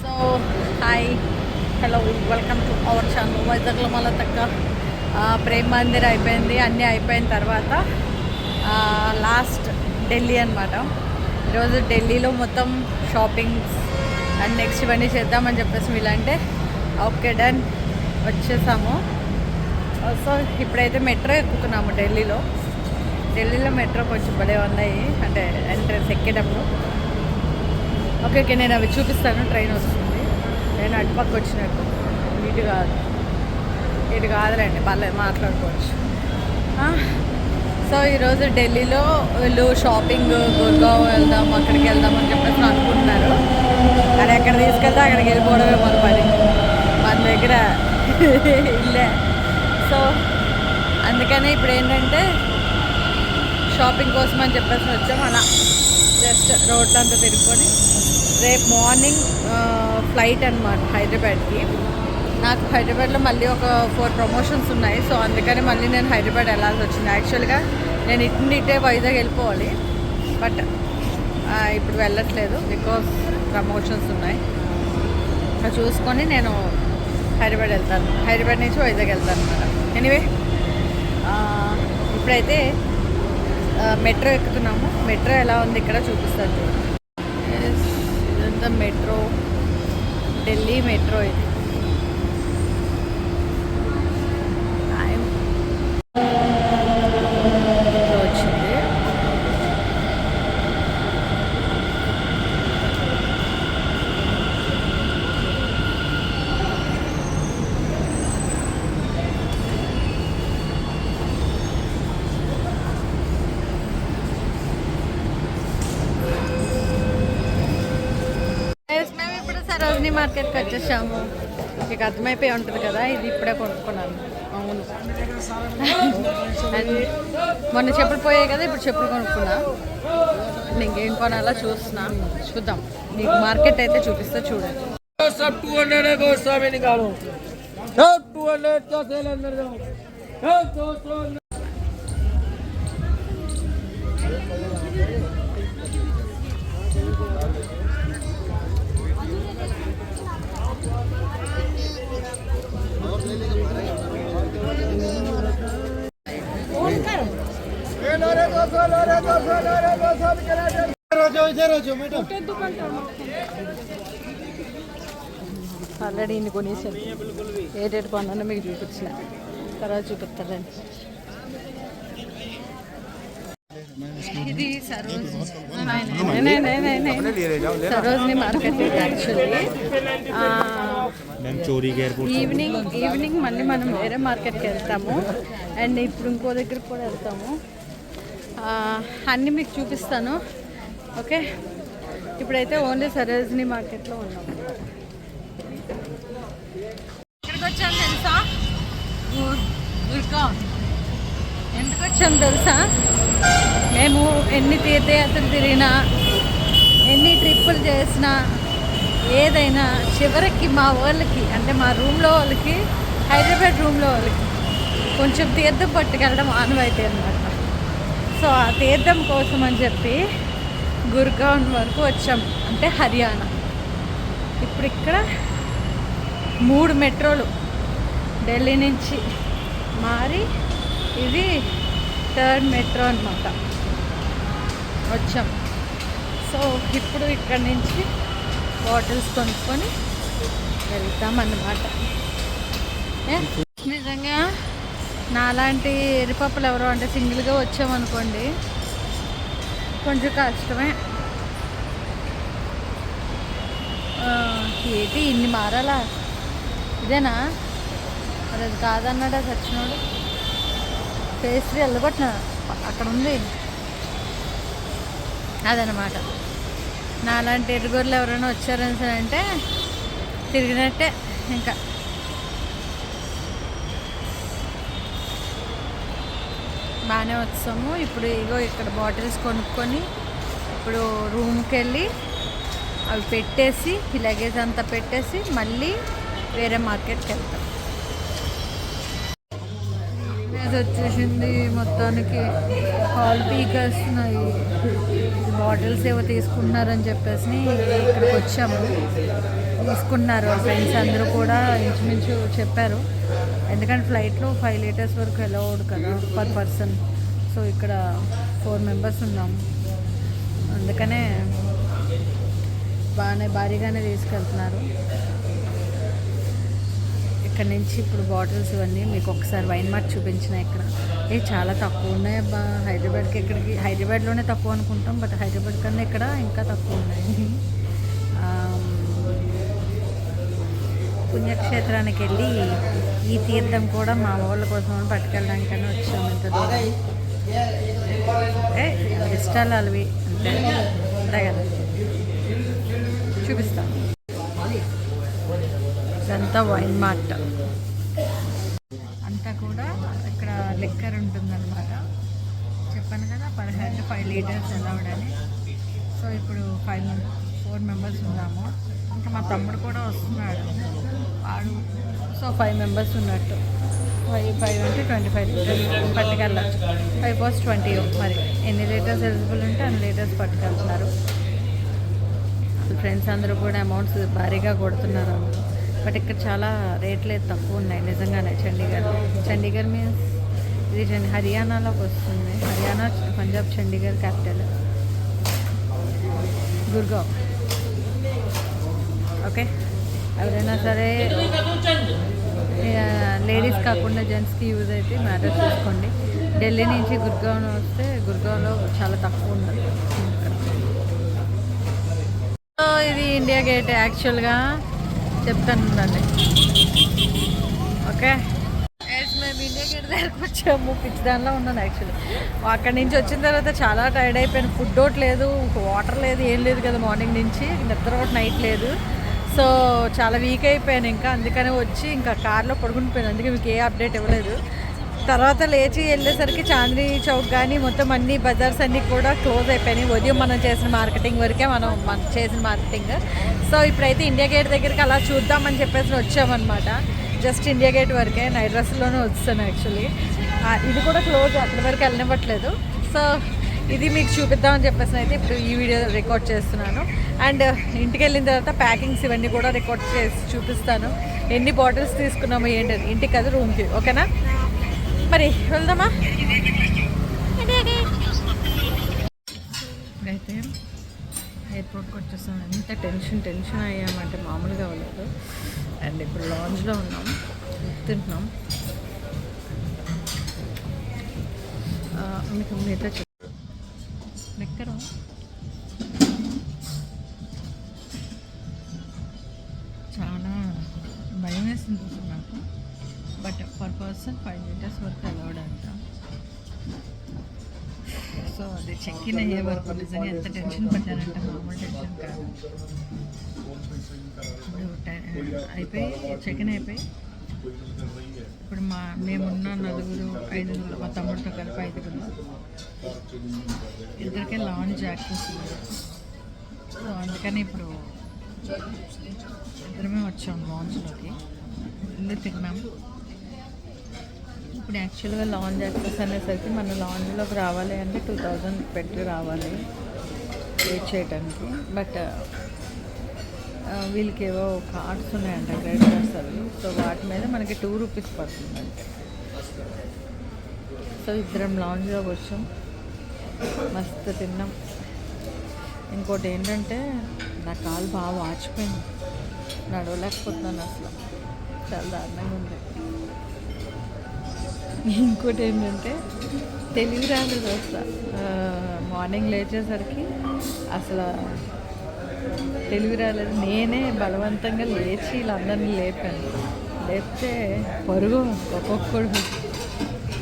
So hi hello welcome to our channel వైజాగ్లో మళ్ళీ తక్క ప్రేమ్ మందిర్ అయిపోయింది అన్నీ అయిపోయిన తర్వాత లాస్ట్ ఢిల్లీ అనమాట ఈరోజు ఢిల్లీలో మొత్తం షాపింగ్స్ అండ్ నెక్స్ట్ ఇవన్నీ చేద్దామని చెప్పేసి వీళ్ళంటే ఓకే డన్ వచ్చేసాము. సో ఇప్పుడైతే మెట్రో ఎక్కుతున్నాము ఢిల్లీలో. ఢిల్లీలో మెట్రో కొంచెం భలే ఉన్నాయి అంటే ఎంట్రన్స్ ఎక్కేటప్పుడు. ఓకే ఓకే నేను అవి చూపిస్తాను ట్రైన్ వస్తుంది. నేను అటుపక్క వచ్చినట్టు. ఇటు కాదు. ఇటు కాదులేండి పర్లేదు మాట్లాడుకోవచ్చు. సో ఈరోజు ఢిల్లీలో వీళ్ళు షాపింగ్ గుర్గావ్ వెళ్దాం అక్కడికి వెళ్దాం అని చెప్పేసి అనుకుంటున్నారు. అది ఎక్కడ తీసుకెళ్తే అక్కడికి వెళ్ళిపోవడమే మన పని. మన దగ్గర ఇల్లే. సో అందుకని ఇప్పుడు ఏంటంటే షాపింగ్ కోసం అని చెప్పేసి వచ్చాం. అలా జస్ట్ రోడ్లంతా తిరుక్కొని రేపు మార్నింగ్ ఫ్లైట్ అనమాట హైదరాబాద్కి. నాకు హైదరాబాద్లో మళ్ళీ ఒక ఫోర్ ప్రమోషన్స్ ఉన్నాయి. సో అందుకని మళ్ళీ నేను హైదరాబాద్ వెళ్ళాల్సి వచ్చింది. యాక్చువల్గా నేను ఇటు ఇటే వైజాగ్ వెళ్ళిపోవాలి. బట్ ఇప్పుడు వెళ్ళట్లేదు బికాస్ ప్రమోషన్స్ ఉన్నాయి. అది చూసుకొని నేను హైదరాబాద్ వెళ్తాను. హైదరాబాద్ నుంచి వైజాగ్ వెళ్తాను అనమాట ఎనీవే ఇప్పుడైతే మెట్రో ఎక్కుతున్నాము. మెట్రో ఎలా ఉంది ఇక్కడ చూపిస్తాను. ఇదంతా మెట్రో. ఢిల్లీ మెట్రో ఇది టైం మెట్రో వచ్చింది Yes, మేము ఇప్పుడు సరోజిని మార్కెట్కి వచ్చేసాము మీకు అర్థమైపోయి ఉంటుంది కదా ఇది ఇప్పుడే కొనుక్కున్నాను అవును అండ్ మొన్న చెప్పులు పోయాయి కదా ఇప్పుడు చెప్పులు కొనుక్కున్నా ఇంకేం కొనాలో చూస్తున్నా చూద్దాం మీకు మార్కెట్ అయితే చూపిస్తా చూడండి सब टू हंड्रेड है गोस्ता में निकालो सब टू हंड्रेड का सेल अंदर जाओ सब दो सौ ఆల్రెడీ ఇన్ని కొనేసారు. ఏ రేటు మీకు చూపించిన. తర్వాత చూపిస్తారండి ఇది Saroj market actually. Evening evening మళ్ళీ మనం వేరే మార్కెట్కి వెళ్తాము. అండ్ ఇప్పుడు ఇంకో దగ్గరికి కూడా వెళ్తాము. అన్నీ మీకు చూపిస్తాను. ఓకే? ఇప్పుడైతే ఓన్లీ సరోజిని మార్కెట్లో ఉన్నాం. ఎక్కడికి వచ్చాం తెలుసా? గుర్గావ్ ఎందుకు వచ్చాం తెలుసా? మేము ఎన్ని తీర్థయాత్రలు తిరిగినా ఎన్ని ట్రిప్పులు చేసినా ఏదైనా చివరికి మా వాళ్ళకి అంటే మా రూమ్లో వాళ్ళకి హైదరాబాద్ రూమ్లో వాళ్ళకి కొంచెం తీర్థం పట్టుకెళ్ళడం ఆనవాయితీ అనమాట సో ఆ తీర్థం కోసం అని చెప్పి గుర్గాన్ వరకు వచ్చాం. అంటే హర్యానా. ఇప్పుడు ఇక్కడ మూడు మెట్రోలు. ఢిల్లీ నుంచి మారి ఇది థర్డ్ మెట్రో అనమాట వచ్చాం. సో ఇప్పుడు ఇక్కడ నుంచి బాటిల్స్ కొనుక్కొని వెళ్తాం అన్నమాట ఏ? నిజంగా నాలాంటి ఎరిపప్పులు ఎవరో అంటే సింగిల్గా వచ్చామనుకోండి కొంచెం కష్టమే. ఏంటి ఇన్ని మారాలా? ఇదేనా? మరి అది కాదన్నాడా సచ్చినోడు? పేస్ట్రీ వెళ్ళగొట్టిన అక్కడ ఉంది అదనమాట. నాలాంటి ఎరుగురులు ఎవరైనా వచ్చారని సరే అంటే తిరిగినట్టే ఇంకా. బాగానే వచ్చాము. ఇప్పుడు ఇగో ఇక్కడ బాటిల్స్ కొనుక్కొని ఇప్పుడు రూమ్కి వెళ్ళి అవి పెట్టేసి ఈ లగేజ్ అంతా పెట్టేసి మళ్ళీ వేరే మార్కెట్కి వెళ్తాం. ఇది వచ్చేసింది మొత్తానికి. హాల్ పీకేస్తున్నాయి బాటిల్స్ ఏవో తీసుకుంటున్నారని చెప్పేసి ఇక్కడికి వచ్చాము. తీసుకున్నారు ఫ్రెండ్స్ అందరూ కూడా ఇంచుమించు చెప్పారు. ఎందుకంటే ఫ్లైట్లో ఫైవ్ లీటర్స్ వరకు అలౌడ్ కదా పర్ పర్సన్. సో ఇక్కడ ఫోర్ మెంబర్స్ ఉన్నాం. అందుకనే బాగానే భారీగానే తీసుకెళ్తున్నారు. ఇక్కడ నుంచి ఇప్పుడు బాటిల్స్ ఇవన్నీ మీకు ఒకసారి వైన్ మార్ట్ చూపించిన ఇక్కడ. ఏ చాలా తక్కువ ఉన్నాయి అబ్బా. హైదరాబాద్కి ఇక్కడికి హైదరాబాద్లోనే తక్కువ అనుకుంటాం బట్ హైదరాబాద్ కన్నా ఇక్కడ ఇంకా తక్కువ ఉన్నాయి. పుణ్యక్షేత్రానికి వెళ్ళి ఈ తీర్థం కూడా మా వాళ్ళ కోసం పట్టుకెళ్ళడానికని వచ్చాము ఇంత దూరం. ఇష్టాలు అవి అంతే. అంతే కదా. చూపిస్తాను ఇదంతా వైన్ మార్ట్. అంతా కూడా ఇక్కడ లెక్కర్ ఉంటుందన్నమాట. చెప్పాను కదా per head five litres allowed అని సో ఇప్పుడు ఫైవ్ ఫోర్ మెంబర్స్ ఉన్నాము. ఇంకా మా తమ్ముడు కూడా వస్తున్నాడు. ఆడు. సో ఫైవ్ మెంబర్స్ ఉన్నట్టు. ఫైవ్ ఫైవ్ అంటే ట్వంటీ ఫైవ్ లీటర్స్ పట్టుకెళ్ళచ్చు ఫైవ్ పోస్ట్ ట్వంటీ మరి. ఎన్ని లీటర్స్ ఎలిజిబుల్ ఉంటే అన్ని లీటర్స్ పట్టుకెళ్తున్నారు. ఫ్రెండ్స్ అందరూ కూడా అమౌంట్స్ భారీగా కొడుతున్నారు. బట్ ఇక్కడ చాలా రేట్లు అయితే తక్కువ ఉన్నాయి. నిజంగానే చండీగఢ్. చండీగఢ్ మీన్స్ ఇది చండి హర్యానాలోకి వస్తుంది. హర్యానా పంజాబ్ చండీగఢ్ క్యాపిటల్ గుర్గావ్. ఓకే ఎవరైనా సరే లేడీస్ కాకుండా జెంట్స్కి యూజ్ అయితే మ్యాటర్ చూసుకోండి. ఢిల్లీ నుంచి గుర్గావ్ వస్తే గుర్గావ్లో చాలా తక్కువ ఉన్నది సో ఇది ఇండియా గేట్ యాక్చువల్గా చెప్తాను అండి ఓకే మేము ఇండియా గేట్ దగ్గరకు వచ్చాము. పిచ్చి దానిలో ఉన్నాను యాక్చువల్లీ అక్కడి నుంచి వచ్చిన తర్వాత చాలా టైర్డ్ అయిపోయాను. ఫుడ్ ఒకటి లేదు వాటర్ లేదు ఏం లేదు కదా మార్నింగ్ నుంచి. నిద్ర ఒకటి నైట్ లేదు. సో చాలా వీక్ అయిపోయాను ఇంకా. అందుకనే వచ్చి ఇంకా కార్లో పడుకుని పోయాను అందుకే మీకు ఏ అప్డేట్ ఇవ్వలేదు. తర్వాత లేచి వెళ్ళేసరికి చాందినీ చౌక్ కానీ మొత్తం అన్ని బజార్స్ అన్నీ కూడా క్లోజ్ అయిపోయినాయి. ఉదయం మనం చేసిన మార్కెటింగ్ వరకే మనం మనం చేసిన మార్కెటింగ్. సో ఇప్పుడైతే ఇండియా గేట్ దగ్గరికి అలా చూద్దామని చెప్పేసి వచ్చామన్నమాట. జస్ట్ ఇండియా గేట్ వరకే. నైట్ డ్రెస్లోనే వచ్చాను యాక్చువల్లీ ఇది కూడా క్లోజ్ అక్కడి వరకు వెళ్ళనివ్వట్లేదు. సో ఇది మీకు చూపిద్దామని చెప్పేసి అయితే ఇప్పుడు ఈ వీడియో రికార్డ్ చేస్తున్నాను. అండ్ ఇంటికి వెళ్ళిన తర్వాత ప్యాకింగ్స్ ఇవన్నీ కూడా రికార్డ్ చేసి చూపిస్తాను. ఎన్ని బాటిల్స్ తీసుకున్నాము ఏంటని. ఇంటికి కదా రూమ్కి. ఓకేనా? మరి వెళ్దామా? అయితే ఎయిర్పోర్ట్కి వచ్చేసాం. ఎంత టెన్షన్ టెన్షన్ అయ్యామంటే మామూలుగా అవ్వలేదు. అండ్ ఇప్పుడు లాంజ్లో ఉన్నాం. తింటున్నాం. మీకు మీతో చెప్ లెక్కర? భయం వేసింది నాకు. But per person five metres వరకు అలౌడ్ అంట. సో అది చెక్ ఇన్ అయ్యే వరకు నిజంగా ఎంత టెన్షన్ పడ్డానంటే మామూలు టెన్షన్ కాదు. ఇప్పుడు టె- అయిపోయి చెక్ ఇన్ అయిపోయి ఇప్పుడు మా మేమున్న నలుగురు ఐదుగురు మా తమ్ముడితో కలిపి ఐదుగురు ఇద్దరికే లాంగ్ యాక్సెస్ సో అందుకని ఇప్పుడు ఇద్దరమే వచ్చాం లాంచ్లోకి ఇల్లు తిన్నాం. ఇప్పుడు యాక్చువల్గా లాంజ్ యాక్సెస్ అనేసరికి మన లాంజ్లోకి రావాలి అంటే టూ థౌజండ్ పెట్టి రావాలి వెయిట్ చేయడానికి బట్ uh, uh, వీళ్ళకి ఏవో కార్డ్స్ ఉన్నాయంట క్రెడిట్ కార్డ్స్ అవి. సో వాటి మీద మనకి టూ రూపీస్ పడుతుంది అంటే సో ఇద్దరం లాంజ్లోకి వచ్చాం. మస్తు తిన్నాం. ఇంకోటి ఏంటంటే నా కాలు బాగా వాచిపోయింది. నడవలేకపోతున్నాను అసలు. చాలా దారుణంగా ఉంది. ఇంకోటి ఏంటంటే తెలివి రాదు దోశ మార్నింగ్ లేచేసరికి అసలు తెలివి రాలేదు. నేనే బలవంతంగా లేచి వీళ్ళందరినీ లేపాను. లేపితే పరుగు ఒక్కొక్కడు.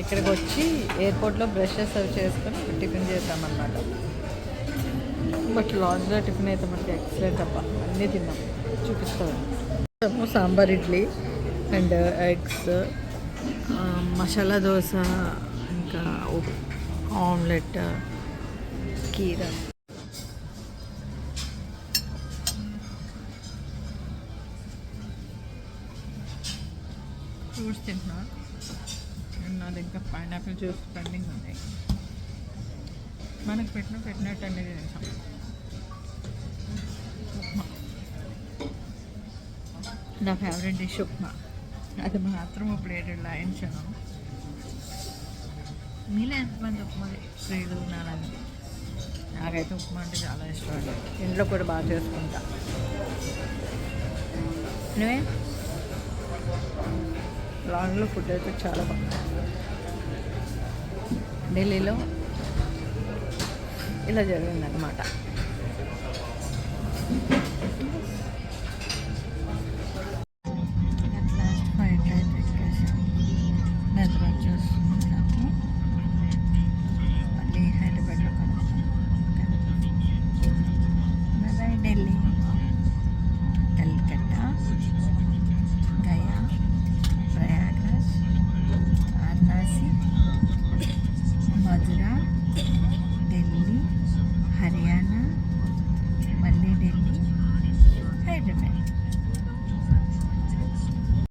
ఇక్కడికి వచ్చి ఎయిర్పోర్ట్లో బ్రషెస్ అవి చేసుకొని టిఫిన్ చేద్దామన్నమాట బట్ లాడ్జ్లో టిఫిన్ అయితే మనకి ఎక్సలెంట్ అబ్బా. అన్నీ తిన్నాం. చూపిస్తాను సాంబార్ ఇడ్లీ అండ్ ఎగ్స్ మసాలా దోశ ఇంకా ఆమ్లెట్ కీర. ఫ్రూట్స్ తింటున్నా. అండ్ నాది ఇంకా పైనాపిల్ జ్యూస్ పెండింగ్ ఉన్నాయి మనకు పెట్టిన పెట్టినట్టు అనేది తింటాం నా ఫేవరెట్ డిష్ ఉప్మా. అది మాత్రం ఇప్పుడు ఏడు లాయించాను మీలో ఎంతమంది ఉప్మా ప్రియులు నాలని నాకైతే ఉప్మా అంటే చాలా ఇష్టం అండి. ఇంట్లో కూడా బాగా చేసుకుంటా. నువ్వే? లాంగ్లో ఫుడ్ అయితే చాలా బాగుంది ఢిల్లీలో? ఇలా జరిగిందనమాట